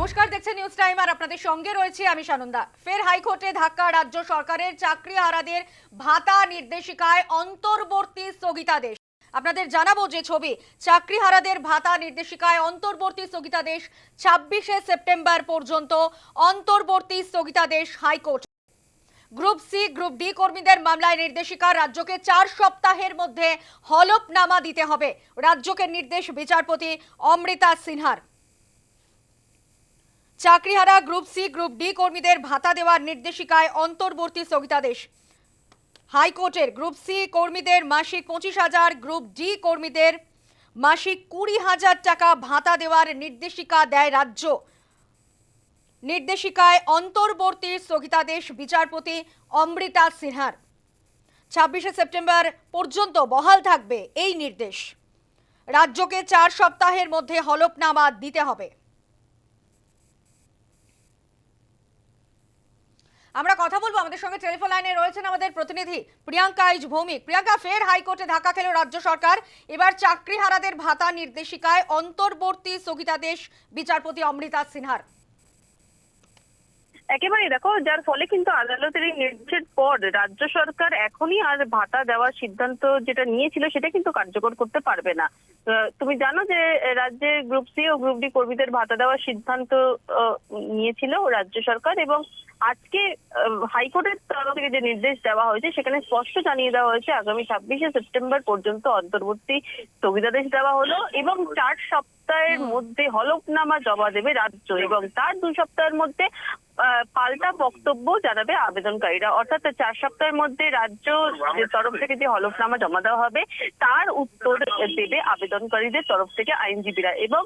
নমস্কার, দেখছেন news time আর আপনাদের সঙ্গে রয়েছে আমি সানন্দা। ফের হাইকোর্টে ধাক্কা রাজ্য সরকারের চাকরি হারাদের ভাতা নির্দেশিকায় অন্তর্বর্তী স্থগিতাদেশ। আপনাদের জানাব যে ছবি, চাকরি হারাদের ভাতা নির্দেশিকায় অন্তর্বর্তী স্থগিতাদেশ ছাব্বিশে সেপ্টেম্বর পর্যন্ত অন্তর্বর্তী স্থগিতাদেশ high court. Group C, group D কর্মীদের মামলায় নির্দেশিকা, রাজ্যকে চার সপ্তাহের মধ্যে হলফনামা দিতে হবে। রাজ্যকে নির্দেশ বিচারপতি অমৃতা সিনহার। চাকরিহারা গ্রুপ সি, গ্রুপ ডি কর্মীদের ভাতা দেওয়ার নির্দেশিকায় অন্তর্বর্তী স্থগিতাদেশ। হাইকোর্টের গ্রুপ সি কর্মীদের মাসিক পঁচিশ হাজার, গ্রুপ ডি কর্মীদের মাসিক কুড়ি হাজার টাকা ভাতা দেওয়ার নির্দেশিকা দেয় রাজ্য। নির্দেশিকায় অন্তর্বর্তী স্থগিতাদেশ বিচারপতি অমৃতা সিনহার। ছাব্বিশে সেপ্টেম্বর পর্যন্ত বহাল থাকবে এই নির্দেশ। রাজ্যকে চার সপ্তাহের মধ্যে হলফনামা দিতে হবে। আমরা কথা বলব আমাদের সঙ্গে টেলিফোন লাইনে রয়েছেন আমাদের প্রতিনিধি প্রিয়াঙ্কা আইজ ভৌমিক। প্রিয়াঙ্কা, ফের হাইকোর্টে ধাক্কা খেল রাজ্য সরকার। এবার চাকরিহারাদের ভাতা নির্দেশিকায় অন্তর্বর্তী স্থগিতাদেশ বিচারপতি অমৃতা সিনহার। একেবারে দেখো, যার ফলে কিন্তু আদালতের এই নির্দেশের পর রাজ্য সরকার এখনই আর ভাতা দেওয়ার সিদ্ধান্ত যেটা নিয়েছিল সেটা কিন্তু কার্যকর করতে পারবে না। তুমি জানো যে রাজ্যে গ্রুপ সি ও গ্রুপ ডি কর্মীদের ভাতা দেওয়ার সিদ্ধান্ত নিয়েছিল রাজ্য সরকার এবং আজকে হাইকোর্টের তরফ থেকে যে নির্দেশ দেওয়া হয়েছে সেখানে স্পষ্ট জানিয়ে দেওয়া হয়েছে আগামী ছাব্বিশে সেপ্টেম্বর পর্যন্ত অন্তর্বর্তী স্থগিতাদেশ দেওয়া হলো এবং চার সপ্তাহের মধ্যে হলফনামা জমা দেবে রাজ্য এবং তার দু সপ্তাহের মধ্যে পাল্টা বক্তব্য জানাবে আবেদনকারীরা। অর্থাৎ চার সপ্তাহের মধ্যে রাজ্য তরফ থেকে যে হলফনামা জমা দেওয়া হবে তার উত্তর দেবে আবেদনকারীদের তরফ থেকে আইনজীবীরা। এবং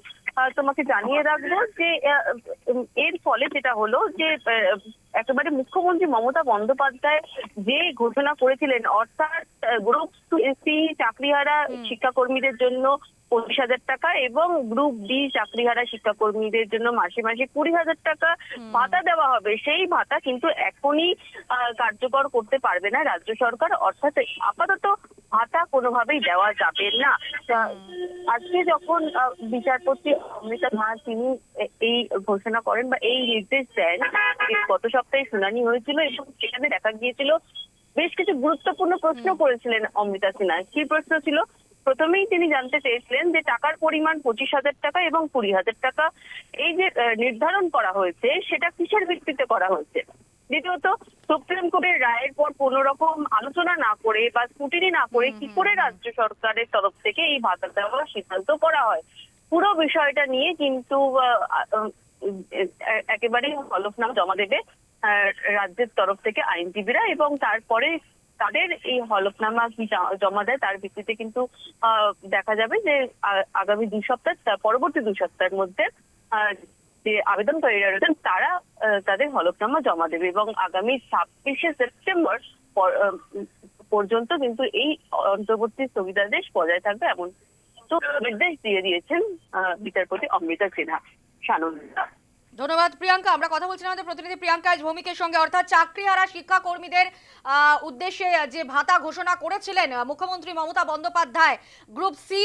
তোমাকে জানিয়ে রাখব যে এর ফলে যেটা হলো যে একেবারে মুখ্যমন্ত্রী মমতা বন্দ্যোপাধ্যায় যে ঘোষণা করেছিলেন অর্থাৎ গ্রুপ সি চাকরিহারা শিক্ষাকর্মীদের জন্য পঁচিশ হাজার টাকা এবং গ্রুপ ডি চাকরিহারা শিক্ষাকর্মীদের জন্য মাসে মাসে কুড়ি হাজার টাকা ভাতা দেওয়া হবে। সেই ভাতা কিন্তু এখনই আহ, কার্যকর করতে পারবে না রাজ্য সরকার। অর্থাৎ আপাতত ভাতা কোনোভাবেই দেওয়া যাবে না। আজকে যখন বিচারপতি অমৃতা মা তিনি এই ঘোষণা করেন বা এই নির্দেশ দেন গত সপ্তাহে শুনানি হয়েছিল এবং সেখানে দেখা গিয়েছিল বেশ কিছু গুরুত্বপূর্ণ প্রশ্ন করেছিলেন অমৃতা সিনহা। কি প্রশ্ন ছিল? প্রথমেই তিনি জানতে চেয়েছিলেন যে টাকার পরিমাণ পঁচিশ হাজার টাকা এবং কুড়ি হাজার টাকা এই যে নির্ধারণ করা হয়েছে সেটা কিসের ভিত্তিতে করা হয়েছে? দ্বিতীয়ত সুপ্রিম কোর্টের রায়ের পর কোন রকম আলোচনা না করে বা স্কুটিনি না করে কি করে রাজ্য সরকারের তরফ থেকে এই ভাতা দেওয়ার সিদ্ধান্ত করা হয়? পুরো বিষয়টা নিয়ে কিন্তু একেবারেই হলফনামা জমা দেবে রাজ্যের তরফ থেকে আইনজীবীরা এবং তারপরে তাদের এই হলফনামা কি জমা দেয় তার ভিত্তিতে কিন্তু আহ, দেখা যাবে যে আগামী দুই সপ্তাহ পরবর্তী দুই সপ্তাহের মধ্যে আহ, যে আবেদনকারীরা রয়েছেন তারা তাদের হলফনামা জমা দেবে এবং আগামী ছাব্বিশে সেপ্টেম্বর পর্যন্ত কিন্তু এই অন্তর্বর্তী স্থগিতাদেশ বজায় থাকবে এমন তো নির্দেশ দিয়ে দিয়েছেন বিচারপতি অমৃতা সিনহা, সানন্দা। ধন্যবাদ, প্রিয়াঙ্কা। আমরা কথা বলছিলাম আমাদের প্রতিনিধি প্রিয়াঙ্কা আজ ভৌমিকের সঙ্গে। অর্থাৎ চাকরিহারা শিক্ষা কর্মীদের উদ্দেশ্যে যে ভাতা ঘোষণা করেছিলেন মুখ্যমন্ত্রী মমতা বন্দ্যোপাধ্যায়, গ্রুপ সি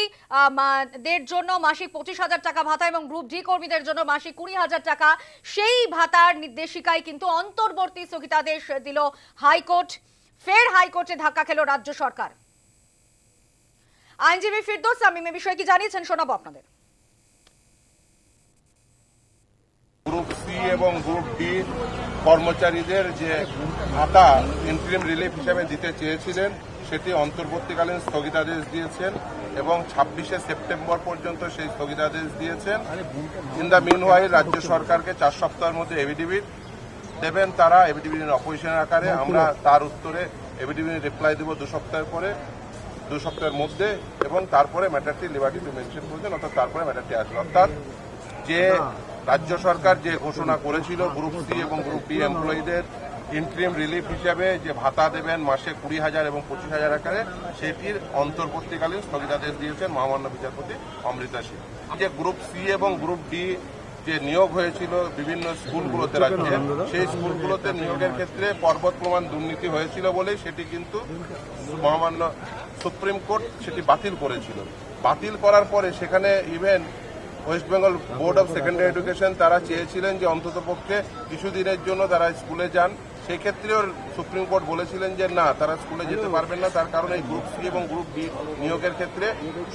দের জন্য মাসিক পঁচিশ হাজার টাকা ভাতা এবং গ্রুপ ডি কর্মীদের জন্য মাসিক কুড়ি হাজার টাকা। সেই ভাতার নির্দেশিকায় কিন্তু অন্তর্বর্তী স্থগিতাদেশ দিল হাইকোর্ট। ফের হাইকোর্টে ধাক্কা খেল রাজ্য সরকার। আইনজীবী ফিরদোস সামিম এ বিষয়ে কি জানিয়েছেন শোনাবো আপনাদের। গ্রুপ সি এবং গ্রুপ ডি কর্মচারীদের যে ভাতা ইন্টারিম রিলিফ হিসেবে দিতে চেয়েছিলেন, সেটি অন্তর্বর্তীকালীন স্থগিতাদেশ দিয়েছেন এবং ছাব্বিশে সেপ্টেম্বর পর্যন্ত সেই স্থগিতাদেশ দিয়েছেন। ইন দ্য মিন রাজ্য সরকারকে চার সপ্তাহের মধ্যে এভিডিভিট দেবেন তারা এভিডিভিটের অপোজিশনের আকারে। আমরা তার উত্তরে এভিডিভিট রিপ্লাই দেবো দু সপ্তাহের পরে, দু সপ্তাহের মধ্যে এবং তারপরে ম্যাটারটি লিবার্টি টু মেনশন করেছেন অর্থাৎ তারপরে ম্যাটারটি আসবে। অর্থাৎ যে রাজ্য সরকার যে ঘোষণা করেছিল গ্রুপ সি এবং গ্রুপ ডি এমপ্লয়ীদের ইন্ট্রিম রিলিফ হিসাবে যে ভাতা দেবেন মাসে কুড়ি হাজার এবং পঁচিশ হাজার আকারে, সেটির অন্তর্বর্তীকালীন স্থগিতাদেশ দিয়েছেন মহামান্য বিচারপতি অমৃতা সিং যে গ্রুপ সি এবং গ্রুপ ডি যে নিয়োগ হয়েছিল বিভিন্ন স্কুলগুলোতে রাজ্যে, সেই স্কুলগুলোতে নিয়োগের ক্ষেত্রে পর্বত প্রমাণ দুর্নীতি হয়েছিল বলেই সেটি কিন্তু মহামান্য সুপ্রিম কোর্ট সেটি বাতিল করেছিল। বাতিল করার পরে সেখানে even West Bengal board of secondary education তারা চেয়েছিলেন যে অন্ততপক্ষে কিছুদিনের জন্য তারা স্কুলে যান। সেই ক্ষেত্রেও সুপ্রিম কোর্ট বলেছিলেন যে না, তারা স্কুলে যেতে পারবেন না। তার কারণে এই গ্রুপ সি এবং গ্রুপ ডি নিয়োগের ক্ষেত্রে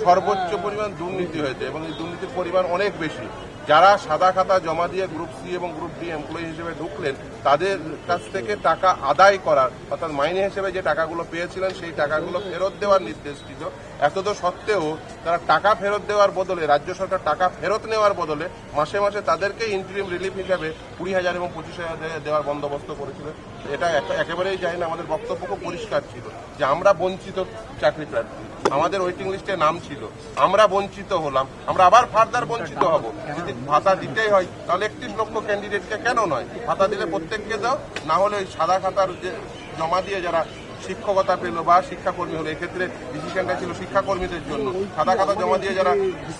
সর্বোচ্চ পরিমাণ দুর্নীতি হয়েছে এবং এই দুর্নীতির পরিমাণ অনেক বেশি। যারা সাদা খাতা জমা দিয়ে গ্রুপ সি এবং গ্রুপ ডি এমপ্লয়ি হিসেবে ঢুকলেন, তাদের কাছ থেকে টাকা আদায় করার, অর্থাৎ মাইনে হিসেবে যে টাকাগুলো পেয়েছিলেন, সেই টাকাগুলো ফেরত দেওয়ার নির্দেশ ছিল। এতদ সত্ত্বেও তারা টাকা ফেরত দেওয়ার বদলে, রাজ্য সরকার টাকা ফেরত নেওয়ার বদলে মাসে মাসে তাদেরকে ইন্টারিম রিলিফ হিসাবে কুড়ি হাজার এবং পঁচিশ হাজার দেওয়ার বন্দোবস্ত করেছিল। এটা এক- একেবারেই যায় না, আমাদের বক্তব্য খুব পরিষ্কার ছিল যে আমরা বঞ্চিত চাকরি প্রার্থী। আমাদের ওয়েটিং লিস্টে নাম ছিল, আমরা বঞ্চিত হলাম, আমরা আবার ফার্দার বঞ্চিত হব। যদি ভাতা দিতেই হয়, তাহলে একত্রিশ লক্ষ ক্যান্ডিডেটকে কেন নয়? ভাতা দিলে প্রত্যেককে দাও, না হলে ওই সাদা খাতার যে জমা দিয়ে যারা শিক্ষকতা পেল বা শিক্ষাকর্মী হলো, এক্ষেত্রে ডিসিশনটা ছিল শিক্ষাকর্মীদের জন্য। সাদা খাতা জমা দিয়ে যারা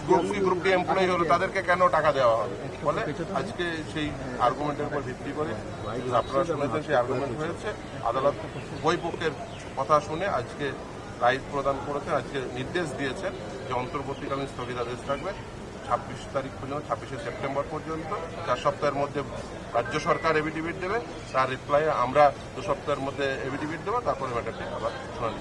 group C group D employee হলো, তাদেরকে কেন টাকা দেওয়া হবে? ফলে আজকে সেই আর্গুমেন্টের উপর ভিত্তি করে আপনারা শুনেছেন, সেই আর্গুমেন্ট হয়েছে। আদালত পক্ষের কথা শুনে আজকে রায় প্রদান করেছে আজকে নির্দেশ দিয়েছেন যে অন্তর্বর্তীকালীন স্থগিতাদেশ থাকবে। ছাব্বিশ তারিখ পর্যন্ত, ছাব্বিশে সেপ্টেম্বর পর্যন্ত, চার সপ্তাহের মধ্যে রাজ্য সরকার এভিডিভিট দেবে, তার রিপ্লাই আমরা দু সপ্তাহের মধ্যে এভিডিভিট দেবো, তারপরে ম্যাটারটি আবার শুনানি